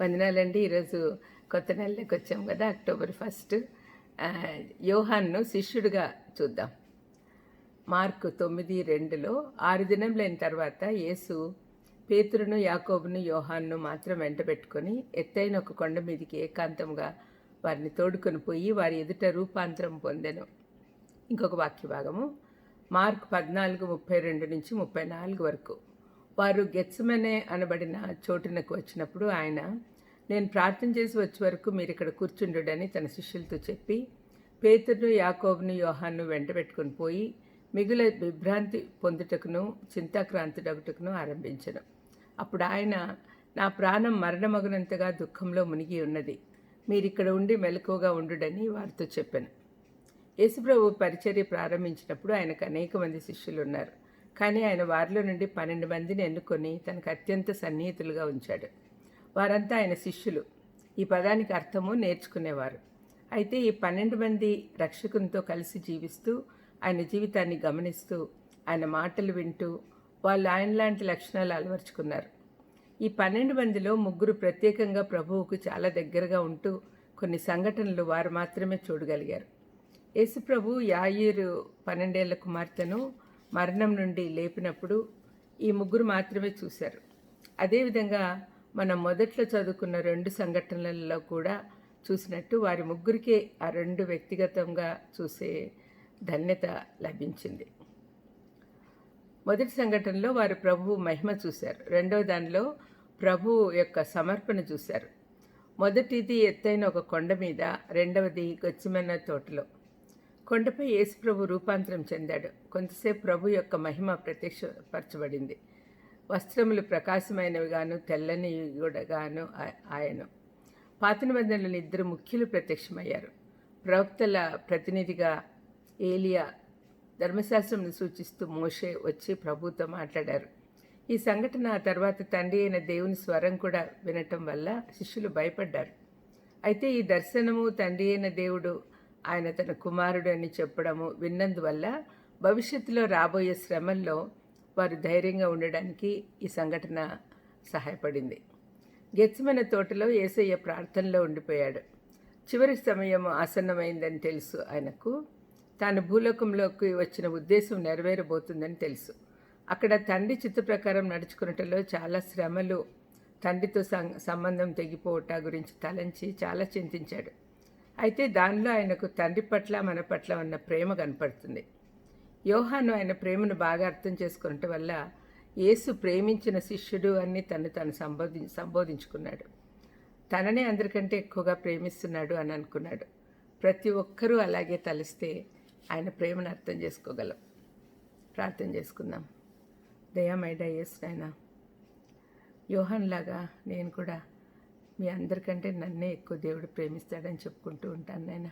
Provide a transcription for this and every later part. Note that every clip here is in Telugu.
వందనాలండి ఈరోజు కొత్త నెలలోకి వచ్చాం కదా అక్టోబర్ ఫస్ట్. యోహాన్ను శిష్యుడిగా చూద్దాం. మార్కు తొమ్మిది రెండులో ఆరు దినంలైన తర్వాత యేసు పేతురును యాకోబును యోహాన్ను మాత్రం వెంటబెట్టుకొని ఎత్తైన ఒక కొండ మీదకి ఏకాంతంగా వారిని తోడుకొని పోయి వారి ఎదుట రూపాంతరం పొందెను. ఇంకొక వాక్య భాగము మార్క్ పద్నాలుగు ముప్పై రెండు నుంచి ముప్పై నాలుగు వరకు. వారు గెచ్చమనే అనబడిన చోటునకు వచ్చినప్పుడు ఆయన నేను ప్రార్థన చేసి వచ్చే వరకు మీరు ఇక్కడ కూర్చుండుడని తన శిష్యులతో చెప్పి పేతురును యాకోబును యోహాన్ను వెంటబెట్టుకుని పోయి మిగుల విభ్రాంతి పొందుటకును చింతాక్రాంతుడగుటకును ఆరంభించను. అప్పుడు ఆయన నా ప్రాణం మరణమగునంతగా దుఃఖంలో మునిగి ఉన్నది. మీరిక్కడ ఉండి మెలకువగా ఉండుడని వారితో చెప్పాను. యేసుప్రభు పరిచర్య ప్రారంభించినప్పుడు ఆయనకు అనేక మంది శిష్యులు ఉన్నారు కానీ ఆయన వారిలో నుండి పన్నెండు మందిని ఎన్నుకొని తనకు అత్యంత సన్నిహితులుగా ఉంచాడు. వారంతా ఆయన శిష్యులు. ఈ పదానికి అర్థము నేర్చుకునేవారు. అయితే ఈ పన్నెండు మంది రక్షకునితో కలిసి జీవిస్తూ ఆయన జీవితాన్ని గమనిస్తూ ఆయన మాటలు వింటూ వాళ్ళు ఆయన లాంటి లక్షణాలు అలవర్చుకున్నారు. ఈ పన్నెండు మందిలో ముగ్గురు ప్రత్యేకంగా ప్రభువుకు చాలా దగ్గరగా ఉంటూ కొన్ని సంఘటనలు వారు మాత్రమే చూడగలిగారు. యేసుప్రభు యాయిరు పన్నెండేళ్ళ కుమార్తెను మరణం నుండి లేపినప్పుడు ఈ ముగ్గురు మాత్రమే చూశారు. అదేవిధంగా మనం మొదట్లో చదువుకున్న రెండు సంఘటనలలో కూడా చూసినట్టు వారి ముగ్గురికే ఆ రెండు వ్యక్తిగతంగా చూసే ధన్యత లభించింది. మొదటి సంఘటనలో వారు ప్రభువు మహిమ చూశారు. రెండవ దానిలో ప్రభువు యొక్క సమర్పణ చూశారు. మొదటిది ఎత్తైన ఒక కొండ మీద రెండవది గొచ్చిమన్న తోటలో. కొండపై యేసుప్రభు రూపాంతరం చెందాడు. కొంతసేపు ప్రభు యొక్క మహిమ ప్రత్యక్షపరచబడింది. వస్త్రములు ప్రకాశమైనవిగాను తెల్లని గాను ఆయన. పాత నిబంధనలను ఇద్దరు ముఖ్యులు ప్రత్యక్షమయ్యారు. ప్రవక్తల ప్రతినిధిగా ఏలియా ధర్మశాస్త్రంను సూచిస్తూ మోషే వచ్చి ప్రభుతో మాట్లాడారు. ఈ సంఘటన ఆ తర్వాత తండ్రి అయిన దేవుని స్వరం కూడా వినటం వల్ల శిష్యులు భయపడ్డారు. అయితే ఈ దర్శనము తండ్రి అయిన దేవుడు ఆయన తన కుమారుడు అని చెప్పడము విన్నందువల్ల భవిష్యత్తులో రాబోయే శ్రమల్లో వారు ధైర్యంగా ఉండడానికి ఈ సంఘటన సహాయపడింది. గెచ్చమైన తోటలో ఏసయ్య ప్రార్థనలో ఉండిపోయాడు. చివరి సమయం ఆసన్నమైందని తెలుసు ఆయనకు. తాను భూలోకంలోకి వచ్చిన ఉద్దేశం నెరవేరబోతుందని తెలుసు. అక్కడ తండ్రి చిత్త ప్రకారం నడుచుకున్నటలో చాలా శ్రమలు తండ్రితో సంబంధం తెగిపోవట గురించి తలంచి చాలా చింతించాడు. అయితే దానిలో ఆయనకు తండ్రి పట్ల మన పట్ల ఉన్న ప్రేమ కనపడుతుంది. యోహాను ఆయన ప్రేమను బాగా అర్థం చేసుకున్నట్టు వల్ల యేసు ప్రేమించిన శిష్యుడు అని తను తను సంబోధి సంబోధించుకున్నాడు. తననే అందరికంటే ఎక్కువగా ప్రేమిస్తున్నాడు అని అనుకున్నాడు. ప్రతి ఒక్కరూ అలాగే తలిస్తే ఆయన ప్రేమను అర్థం చేసుకోగలం. ప్రార్థన చేసుకుందాం. దయామైడా యేసు నాయన యోహన్ లాగా నేను కూడా మీ అందరికంటే నన్నే ఎక్కువ దేవుడు ప్రేమిస్తాడని చెప్పుకుంటూ ఉంటాను నాయన.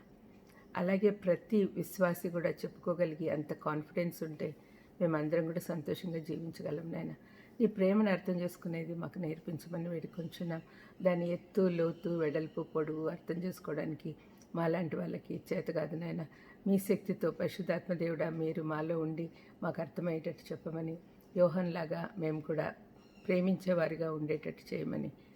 అలాగే ప్రతి విశ్వాసి కూడా చెప్పుకోగలిగి అంత కాన్ఫిడెన్స్ ఉంటే మేమందరం కూడా సంతోషంగా జీవించగలం నాయన. నీ ప్రేమను అర్థం చేసుకునేది మాకు నేర్పించమని వేడుకొంచున్నాం. దాని ఎత్తు లోతు వెడల్పు పొడుగు అర్థం చేసుకోవడానికి మాలాంటి వాళ్ళకి చేత కాదు నాయన. మీ శక్తితో పరిశుద్ధాత్మ దేవుడా మీరు మాలో ఉండి మాకు అర్థమయ్యేటట్టు చెప్పమని యోహన్లాగా మేము కూడా ప్రేమించేవారిగా ఉండేటట్టు చేయమని